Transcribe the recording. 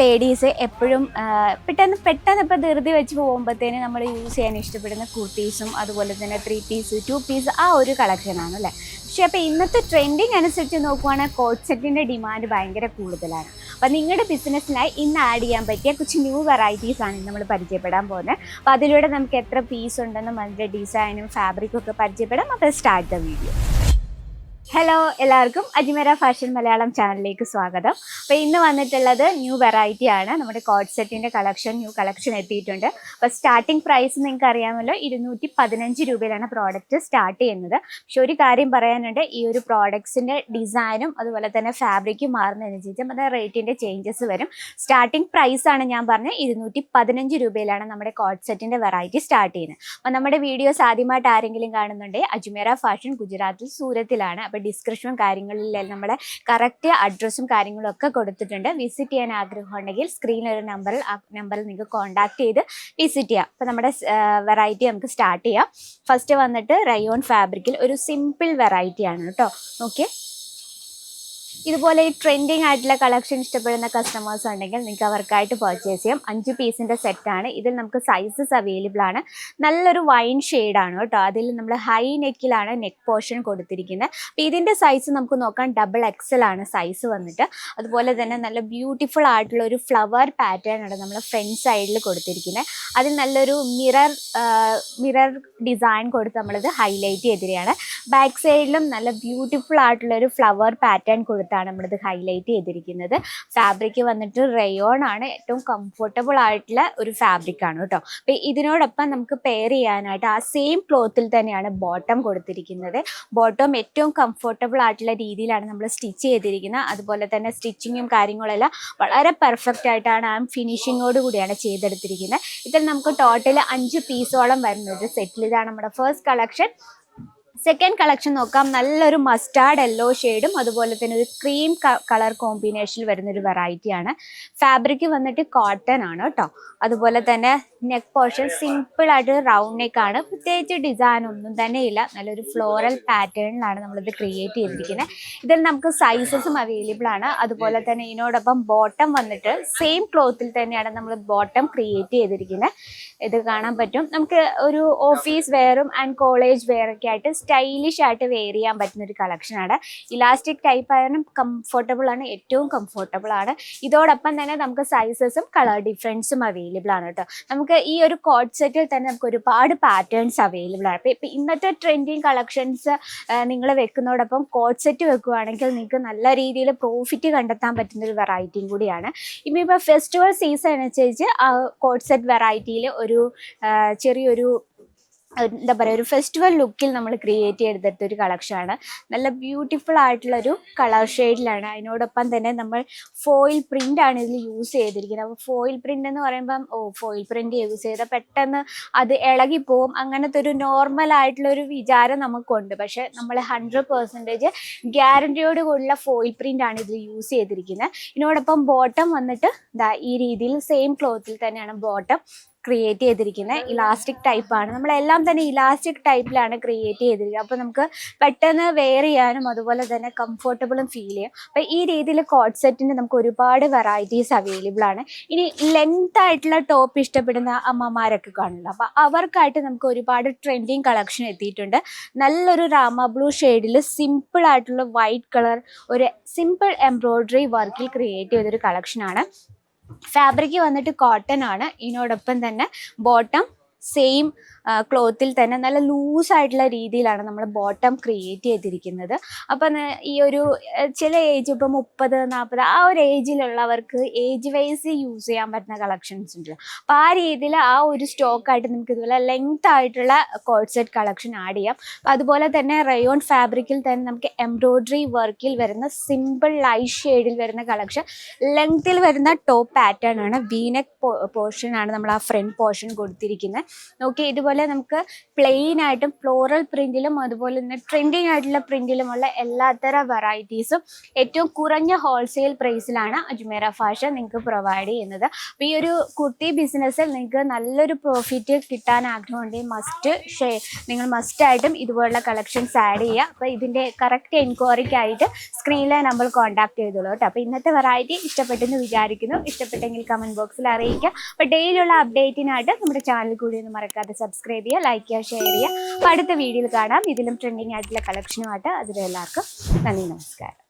Ladies എപ്പോഴും പെട്ടെന്ന് പെട്ടെന്ന് ഇപ്പോൾ ധൃതി വെച്ച് പോകുമ്പോഴത്തേന് നമ്മൾ യൂസ് ചെയ്യാൻ ഇഷ്ടപ്പെടുന്ന കുർത്തീസും അതുപോലെ തന്നെ ത്രീ പീസ് ടു പീസ് ആ ഒരു കളക്ഷനാണ് അല്ലേ? പക്ഷേ അപ്പോൾ ഇന്നത്തെ ട്രെൻഡിങ് അനുസരിച്ച് നോക്കുവാണെങ്കിൽ കോച്ചറ്റിന്റെ ഡിമാൻഡ് ഭയങ്കര കൂടുതലാണ്. അപ്പോൾ നിങ്ങളുടെ ബിസിനസ്സിനായി ഇന്ന് ആഡ് ചെയ്യാൻ പറ്റിയ കുറച്ച് ന്യൂ വെറൈറ്റീസ് ആണ് നമ്മൾ പരിചയപ്പെടാൻ പോകുന്നത് അപ്പോൾ അതിലൂടെ നമുക്ക് എത്ര പീസ് ഉണ്ടെന്നും അതിന്റെ ഡിസൈനും ഫാബ്രിക്കും ഒക്കെ പരിചയപ്പെടാം. അപ്പോൾ സ്റ്റാർട്ട് ദ വീഡിയോ ഹലോ എല്ലാവർക്കും അജ്മേര ഫാഷൻ മലയാളം ചാനലിലേക്ക് സ്വാഗതം. അപ്പോൾ ഇന്ന് വന്നിട്ടുള്ളത് ന്യൂ വെറൈറ്റി ആണ്. നമ്മുടെ കോഡ് സെറ്റിന്റെ കളക്ഷൻ ന്യൂ കളക്ഷൻ എത്തിയിട്ടുണ്ട്. അപ്പോൾ സ്റ്റാർട്ടിംഗ് പ്രൈസ് നിങ്ങൾക്ക് അറിയാമല്ലോ ഇരുന്നൂറ്റി പതിനഞ്ച് രൂപയിലാണ് പ്രോഡക്റ്റ് സ്റ്റാർട്ട് ചെയ്യുന്നത്. പക്ഷേ ഒരു കാര്യം പറയാനുണ്ട് ഈ ഒരു പ്രോഡക്ട്സിന്റെ ഡിസൈനും അതുപോലെ തന്നെ ഫാബ്രിക്കും മാറുന്നതനുസരിച്ച് നമ്മുടെ റേറ്റിന്റെ ചേഞ്ചസ് വരും. സ്റ്റാർട്ടിംഗ് പ്രൈസ് ആണ് ഞാൻ പറഞ്ഞത് ഇരുന്നൂറ്റി പതിനഞ്ച് രൂപയിലാണ് നമ്മുടെ കോഡ് സെറ്റിന്റെ വെറൈറ്റി സ്റ്റാർട്ട് ചെയ്യുന്നത്. അപ്പോൾ നമ്മുടെ വീഡിയോസ് ആദ്യമായിട്ട് ആരെങ്കിലും കാണുന്നുണ്ടെങ്കിൽ അജ്മേര ഫാഷൻ ഗുജറാത്തിൽ സൂരത്തിലാണ്. അപ്പോൾ ഡിസ്ക്രിപ്ഷനും കാര്യങ്ങളിലെല്ലാം നമ്മുടെ കറക്റ്റ് അഡ്രസ്സും കാര്യങ്ങളും ഒക്കെ കൊടുത്തിട്ടുണ്ട്. വിസിറ്റ് ചെയ്യാൻ ആഗ്രഹം ഉണ്ടെങ്കിൽ സ്ക്രീനിൽ ഒരു നമ്പറിൽ ആ നമ്പറിൽ നിങ്ങൾക്ക് കോൺടാക്ട് ചെയ്ത് വിസിറ്റ് ചെയ്യാം. അപ്പോൾ നമ്മുടെ വെറൈറ്റി നമുക്ക് സ്റ്റാർട്ട് ചെയ്യാം. ഫസ്റ്റ് വന്നിട്ട് റയോൺ ഫാബ്രിക്കിൽ ഒരു സിമ്പിൾ വെറൈറ്റി ആണ് കേട്ടോ. ഓക്കെ ഇതുപോലെ ഈ ട്രെൻഡിങ് ആയിട്ടുള്ള കളക്ഷൻ ഇഷ്ടപ്പെടുന്ന കസ്റ്റമേഴ്സ് ഉണ്ടെങ്കിൽ നിങ്ങൾക്ക് അവർക്കായിട്ട് പർച്ചേസ് ചെയ്യാം. അഞ്ച് പീസിന്റെ സെറ്റാണ് ഇതിൽ നമുക്ക് സൈസസ് അവൈലബിൾ ആണ്. നല്ലൊരു വൈൻ ഷെയ്ഡാണ് കേട്ടോ. അതിൽ നമ്മൾ ഹൈ നെക്കിലാണ് നെക്ക് പോർഷൻ കൊടുത്തിരിക്കുന്നത്. അപ്പോൾ ഇതിന്റെ സൈസ് നമുക്ക് നോക്കാം. ഡബിൾ എക്സൽ ആണ് സൈസ് വന്നിട്ട്. അതുപോലെ തന്നെ നല്ല ബ്യൂട്ടിഫുൾ ആയിട്ടുള്ള ഒരു ഫ്ലവർ പാറ്റേൺ ആണ് നമ്മൾ ഫ്രണ്ട് സൈഡിൽ കൊടുത്തിരിക്കുന്നത്. അതിൽ നല്ലൊരു മിറർ മിറർ ഡിസൈൻ കൊടുത്ത് നമ്മളിത് ഹൈലൈറ്റ് ചെയ്തിരിക്കുകയാണ്. ബാക്ക് സൈഡിലും നല്ല ബ്യൂട്ടിഫുൾ ആയിട്ടുള്ള ഒരു ഫ്ലവർ പാറ്റേൺ കൊടുത്താണ് നമ്മളിത് ഹൈലൈറ്റ് ചെയ്തിരിക്കുന്നത്. ഫാബ്രിക് വന്നിട്ട് റയോൺ ആണ്. ഏറ്റവും കംഫർട്ടബിൾ ആയിട്ടുള്ള ഒരു ഫാബ്രിക് ആണ് കേട്ടോ. അപ്പൊ ഇതിനോടൊപ്പം നമുക്ക് പെയർ ചെയ്യാനായിട്ട് ആ സെയിം ക്ലോത്തിൽ തന്നെയാണ് ബോട്ടം കൊടുത്തിരിക്കുന്നത്. ബോട്ടം ഏറ്റവും കംഫർട്ടബിൾ ആയിട്ടുള്ള രീതിയിലാണ് നമ്മൾ സ്റ്റിച്ച് ചെയ്തിരിക്കുന്നത്. അതുപോലെ തന്നെ സ്റ്റിച്ചിങ്ങും കാര്യങ്ങളെല്ലാം വളരെ പെർഫെക്റ്റ് ആയിട്ടാണ് ആ ഫിനിഷിങ്ങോട് കൂടിയാണ് ചെയ്തെടുത്തിരിക്കുന്നത്. ഇതിൽ നമുക്ക് ടോട്ടൽ അഞ്ച് പീസോളം വരുന്നത്. സെറ്റിൽ ഇതാണ് നമ്മുടെ ഫസ്റ്റ് കളക്ഷൻ സെക്കൻഡ് കളക്ഷൻ നോക്കാം. നല്ലൊരു മസ്റ്റാർഡ് യെല്ലോ ഷെയ്ഡും അതുപോലെ തന്നെ ഒരു ക്രീം കളർ കോമ്പിനേഷനിൽ വരുന്നൊരു വെറൈറ്റിയാണ് ഫാബ്രിക് വന്നിട്ട് കോട്ടൺ ആണ് കേട്ടോ. അതുപോലെ തന്നെ നെക്ക് പോർഷൻ സിമ്പിൾ ആയിട്ട് റൗണ്ട് നെക്ക് ആണ്. പ്രത്യേകിച്ച് ഡിസൈൻ ഒന്നും തന്നെ ഇല്ല. നല്ലൊരു ഫ്ലോറൽ പാറ്റേണിലാണ് നമ്മളിത് ക്രിയേറ്റ് ചെയ്തിരിക്കുന്നത് ഇതിൽ നമുക്ക് സൈസസും അവൈലബിൾ ആണ്. അതുപോലെ തന്നെ ഇതിനോടൊപ്പം ബോട്ടം വന്നിട്ട് സെയിം ക്ലോത്തിൽ തന്നെയാണ് നമ്മൾ ബോട്ടം ക്രിയേറ്റ് ചെയ്തിരിക്കുന്നത് ഇത് കാണാൻ പറ്റും. നമുക്ക് ഒരു ഓഫീസ് വെയറും ആൻഡ് കോളേജ് വെയറൊക്കെ ആയിട്ട് സ്റ്റൈലിഷ് ആയിട്ട് വെയർ ചെയ്യാൻ പറ്റുന്ന ഒരു കളക്ഷനാണ് ഇലാസ്റ്റിക് ടൈപ്പ് ആയാലും കംഫർട്ടബിൾ ആണ് ഏറ്റവും കംഫർട്ടബിൾ ആണ്. ഇതോടൊപ്പം തന്നെ നമുക്ക് സൈസസും കളർ ഡിഫറൻസും അവൈലബിൾ ആണ് കേട്ടോ നമുക്ക് ഈ ഒരു കോഡ് സെറ്റിൽ തന്നെ നമുക്ക് ഒരുപാട് പാറ്റേൺസ് അവൈലബിൾ ആണ്. അപ്പോൾ ഇപ്പം ഇന്നത്തെ ട്രെൻഡിങ് കളക്ഷൻസ് നിങ്ങൾ വെക്കുന്നതോടൊപ്പം കോഡ് സെറ്റ് വെക്കുകയാണെങ്കിൽ നിങ്ങൾക്ക് നല്ല രീതിയിൽ പ്രോഫിറ്റ് കണ്ടെത്താൻ പറ്റുന്ന ഒരു വെറൈറ്റിയും കൂടിയാണ്. ഇപ്പം ഇപ്പോൾ ഫെസ്റ്റിവൽ സീസൺ അനുസരിച്ച് കോഡ് സെറ്റ് വെറൈറ്റിയിൽ ഒരു ചെറിയൊരു എന്താ പറയുക ഒരു ഫെസ്റ്റിവൽ ലുക്കിൽ നമ്മൾ ക്രിയേറ്റ് ചെയ്തെടുത്ത ഒരു കളക്ഷനാണ് നല്ല ബ്യൂട്ടിഫുൾ ആയിട്ടുള്ള ഒരു കളർ ഷെയ്ഡിലാണ് അതിനോടൊപ്പം തന്നെ നമ്മൾ ഫോയിൽ പ്രിന്റ് ആണ് ഇതിൽ യൂസ് ചെയ്തിരിക്കുന്നത്. അപ്പോൾ ഫോയിൽ പ്രിന്റ് എന്ന് പറയുമ്പം ഓ ഫോയിൽ പ്രിന്റ് യൂസ് ചെയ്താൽ പെട്ടെന്ന് അത് ഇളകിപ്പോവും. അങ്ങനത്തെ ഒരു നോർമൽ ആയിട്ടുള്ള ഒരു വിചാരം നമുക്കുണ്ട്. പക്ഷേ നമ്മൾ ഹൺഡ്രഡ് പെർസെന്റേജ് ഗ്യാരണ്ടിയോട് കൂടിയുള്ള ഫോയിൽ പ്രിന്റ് ആണ് ഇതിൽ യൂസ് ചെയ്തിരിക്കുന്നത്. ഇതിനോടൊപ്പം ബോട്ടം വന്നിട്ട് ഈ രീതിയിൽ സെയിം ക്ലോത്തിൽ തന്നെയാണ് ബോട്ടം ക്രിയേറ്റ് ചെയ്തിരിക്കുന്നത് ഇലാസ്റ്റിക് ടൈപ്പാണ് നമ്മളെല്ലാം തന്നെ ഇലാസ്റ്റിക് ടൈപ്പിലാണ് ക്രിയേറ്റ് ചെയ്തിരിക്കുന്നത് അപ്പോൾ നമുക്ക് പെട്ടെന്ന് വെയർ ചെയ്യാനും അതുപോലെ തന്നെ കംഫർട്ടബിളും ഫീൽ ചെയ്യും. അപ്പോൾ ഈ രീതിയിൽ കോഡ് സെറ്റിന് നമുക്ക് ഒരുപാട് വെറൈറ്റീസ് അവൈലബിൾ ആണ്. ഇനി ലെങ്ത് ആയിട്ടുള്ള ടോപ്പ് ഇഷ്ടപ്പെടുന്ന അമ്മമാരൊക്കെ കാണില്ല അപ്പോൾ അവർക്കായിട്ട് നമുക്ക് ഒരുപാട് ട്രെൻഡിങ് കളക്ഷൻ എത്തിയിട്ടുണ്ട്. നല്ലൊരു റാമ ബ്ലൂ ഷെയ്ഡിൽ സിമ്പിൾ ആയിട്ടുള്ള വൈറ്റ് കളർ ഒരു സിമ്പിൾ എംബ്രോയ്ഡറി വർക്കിൽ ക്രിയേറ്റ് ചെയ്തൊരു കളക്ഷനാണ് ഫാബ്രിക് വന്നിട്ട് കോട്ടൺ ആണ്. ഇതിനോടൊപ്പം തന്നെ ബോട്ടം സെയിം ക്ലോത്തിൽ തന്നെ നല്ല ലൂസ് ആയിട്ടുള്ള രീതിയിലാണ് നമ്മൾ ബോട്ടം ക്രിയേറ്റ് ചെയ്തിരിക്കുന്നത്. അപ്പം ഈ ഒരു ചില ഏജ് ഇപ്പം മുപ്പത് നാൽപ്പത് ആ ഒരു ഏജിലുള്ളവർക്ക് ഏജ് വൈസ് യൂസ് ചെയ്യാൻ പറ്റുന്ന കളക്ഷൻസ് ഉണ്ടല്ലോ അപ്പോൾ ആ രീതിയിൽ ആ ഒരു സ്റ്റോക്കായിട്ട് നമുക്ക് ഇതുപോലെ ലെങ്ത് ആയിട്ടുള്ള കോഡ് സെറ്റ് കളക്ഷൻ ആഡ് ചെയ്യാം. അപ്പം അതുപോലെ തന്നെ റയോൺ ഫാബ്രിക്കിൽ തന്നെ നമുക്ക് എംബ്രോയ്ഡറി വർക്കിൽ വരുന്ന സിമ്പിൾ ലൈറ്റ് ഷെയ്ഡിൽ വരുന്ന കളക്ഷൻ ലെങ്ത്തിൽ വരുന്ന ടോപ്പ് പാറ്റേൺ ആണ്. വീനെക്ക് പോർഷൻ ആണ് നമ്മൾ ആ ഫ്രണ്ട് പോർഷൻ കൊടുത്തിരിക്കുന്നത് നോക്കി ഇതുപോലെ നമുക്ക് പ്ലെയിൻ ആയിട്ടും ഫ്ലോറൽ പ്രിന്റിലും അതുപോലെ തന്നെ ട്രെൻഡിങ് ആയിട്ടുള്ള പ്രിന്റിലുമുള്ള എല്ലാത്തരം വെറൈറ്റീസും ഏറ്റവും കുറഞ്ഞ ഹോൾസെയിൽ പ്രൈസിലാണ് അജ്മേര ഫാഷൻ നിങ്ങൾക്ക് പ്രൊവൈഡ് ചെയ്യുന്നത്. അപ്പോൾ ഈ ഒരു കുർത്തി ബിസിനസ്സിൽ നിങ്ങൾക്ക് നല്ലൊരു പ്രോഫിറ്റ് കിട്ടാൻ ആഗ്രഹമുണ്ടെങ്കിൽ മസ്റ്റ് ഷെയർ നിങ്ങൾ മസ്റ്റായിട്ടും ഇതുപോലുള്ള കളക്ഷൻസ് ആഡ് ചെയ്യുക. അപ്പോൾ ഇതിന്റെ കറക്റ്റ് എൻക്വയറിക്കായിട്ട് സ്ക്രീനിലെ നമ്മൾ കോൺടാക്ട് ചെയ്തോളൂ കേട്ടോ. അപ്പോൾ ഇന്നത്തെ വെറൈറ്റി ഇഷ്ടപ്പെട്ടെന്ന് വിചാരിക്കുന്നു. ഇഷ്ടപ്പെട്ടെങ്കിൽ കമന്റ് ബോക്സിൽ അറിയിക്കുക. അപ്പോൾ ഡെയിലിയുള്ള അപ്ഡേറ്റിനായിട്ട് നമ്മുടെ ചാനൽ കൂടി ഒന്ന് മറക്കാതെ സബ്സ്ക്രൈബ് ചെയ്യുക ലൈക്ക് ചെയ്യുക ഷെയർ ചെയ്യുക. അടുത്ത വീഡിയോയിൽ കാണാം. ഇതിലും ട്രെൻഡിങ് ആയിട്ടുള്ള കളക്ഷനുമായിട്ട് അതിലെല്ലാവർക്കും നന്ദി നമസ്കാരം.